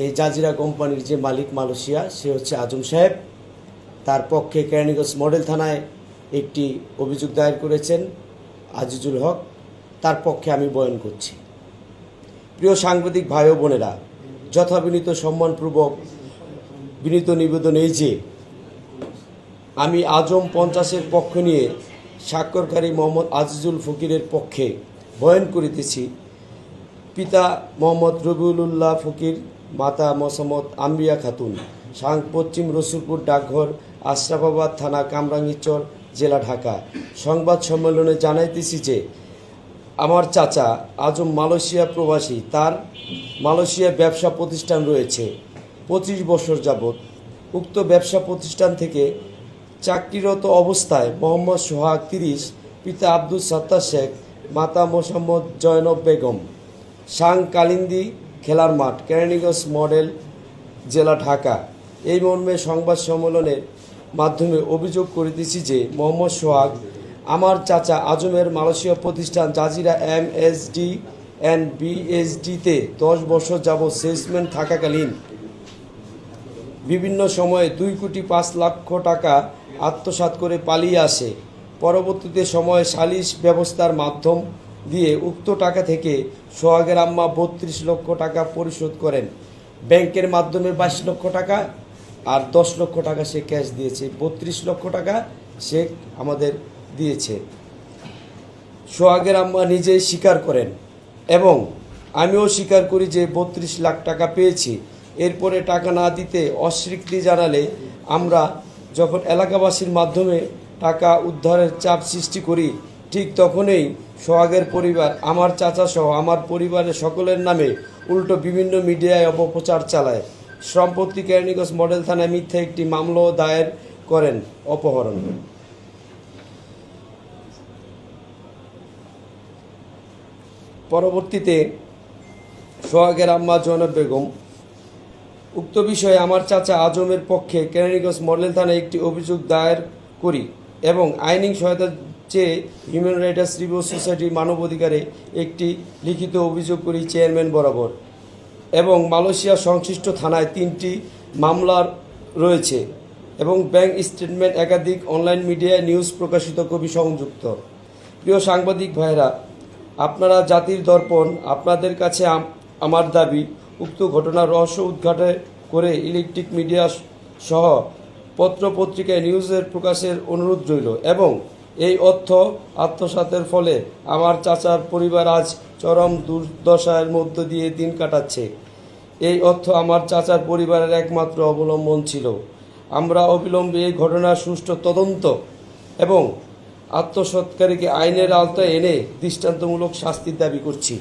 এই জাজিরা কোম্পানির যে মালিক মালয়েশিয়া, সে হচ্ছে আজম সাহেব। তার পক্ষে কেরানীগঞ্জ মডেল থানায় একটি অভিযোগ দায়ের করেছেন আজিজুল হক। তার পক্ষে আমি বয়ন করছি। প্রিয় সাংবাদিক ভাই ও বোনেরা, যথাবিনীত সম্মানপূর্বক বিনীত নিবেদন এই যে, আমি আজম পঞ্চাশের পক্ষ নিয়ে স্বাক্ষরকারী মোহাম্মদ আজিজুল ফকিরের পক্ষে বয়ন করিতেছি। পিতা মোহাম্মদ রবিউল্লাহ ফকির মাতা মোসাম্মদ আম্বিয়া খাতুন, সাং পশ্চিম রসুলপুর ডাকঘর, আশরাফাবাদ থানা কামরাঙ্গীরচর জেলা ঢাকা। সংবাদ সম্মেলনে জানাইতেছি যে, আমার চাচা আজম মালয়েশিয়া প্রবাসী, তার মালয়েশিয়া ব্যবসা প্রতিষ্ঠান রয়েছে। পঁচিশ বছর যাবৎ উক্ত ব্যবসা প্রতিষ্ঠান থেকে চাকরিরত অবস্থায় মোহাম্মদ সোহাগ তিরিশ, পিতা আব্দুল সাত্তার শেখ, মাতা মোসাম্মদ জয়নব বেগম, সাং কালিন্দি খেলার মাঠ, কেরানীগঞ্জ মডেল, জেলা ঢাকা। এই মর্মে সংবাদ সম্মেলনের মাধ্যমে অভিযোগ করে করিতেছি যে, মোহাম্মদ সোহাগ, আমার চাচা আজমের মালয়েশীয় প্রতিষ্ঠান Jazira M S D and বিএসডিতে দশ বছর যাবৎ সেলসম্যান থাকাকালীন বিভিন্ন সময়ে দুই কোটি পাঁচ লক্ষ টাকা আত্মসাৎ করে পালিয়ে আসে। পরবর্তীতে সময়ে সালিশ ব্যবস্থার মাধ্যম দিয়ে উক্ত টাকা থেকে সোহাগের আম্মা বত্রিশ লক্ষ টাকা পরিশোধ করেন। ব্যাংকের মাধ্যমে বাইশ লক্ষ টাকা আর দশ লক্ষ টাকা সে ক্যাশ দিয়েছে। বত্রিশ লক্ষ টাকা সে আমাদের দিয়েছে। সোহাগের আম্মা নিজেই স্বীকার করেন এবং আমিও স্বীকার করি যে বত্রিশ লাখ টাকা পেয়েছি। এরপরে টাকা না দিতে অস্বীকৃতি জানালে আমরা যখন এলাকাবাসীর মাধ্যমে টাকা উদ্ধারের চাপ সৃষ্টি করি, ঠিক তখনই সোহাগের পরিবার, আমার চাচা সহ আমার পরিবারের সকলের নামে উল্টো বিভিন্ন মিডিয়ায় অপপ্রচার চালায়। সম্পত্তি কেরানীগঞ্জ মডেল থানায় মিথ্যা একটি মামলাও দায়ের করেন অপহরণ। পরবর্তীতে সোহাগের আম্মা জনব বেগম। উক্ত বিষয়ে আমার চাচা আজমের পক্ষে কেরানীগঞ্জ মডেল থানায় একটি অভিযোগ দায়ের করি এবং আইনি সহায়তা চেয়ে হিউম্যান রাইটার্স রিভিউ সোসাইটি মানবাধিকারে একটি লিখিত অভিযোগ করি চেয়ারম্যান বরাবর। এবং মালয়েশিয়া সংশ্লিষ্ট থানায় তিনটি মামলার রয়েছে এবং ব্যাংক স্টেটমেন্ট একাধিক অনলাইন মিডিয়ায় নিউজ প্রকাশিত কবি সংযুক্ত। প্রিয় সাংবাদিক ভাইরা আপনারা জাতির দর্পণ, আপনাদের কাছে আমার দাবি, উক্ত ঘটনার রহস্য উদ্ঘাটন করে ইলেকট্রিক মিডিয়া সহ পত্র পত্রিকায় নিউজের প্রকাশের অনুরোধ রইল এবং এই অর্থ আত্মসাতের ফলে আমার চাচার পরিবার আজ চরম দুর্দশার মধ্য দিয়ে দিন কাটাচ্ছে। এই অর্থ আমার চাচার পরিবারের একমাত্র অবলম্বন ছিল। আমরা অবিলম্বে এই ঘটনার সুষ্ঠু তদন্ত এবং আত্মসৎকারীকে আইনের আওতায় এনে দৃষ্টান্তমূলক শাস্তির দাবি করছি।